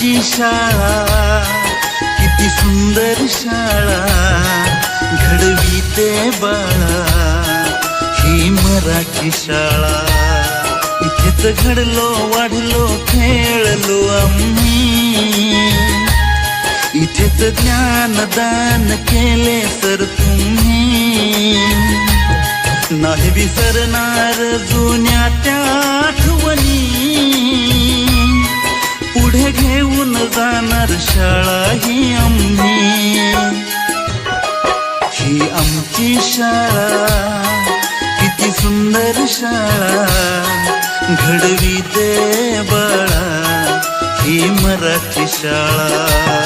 ही आमची शाळा किती सुंदर शाळा घडविते बाळा ही मराठी शाळा. इथेच घडलो वाढलो खेळलो आम्ही. इथेच ज्ञानदान केले सर तुम्ही. नाही विसरणार जुन्या त्या ही शाळा किती सुंदर शाळा घडवी ते बाळा ही मराठी शाळा.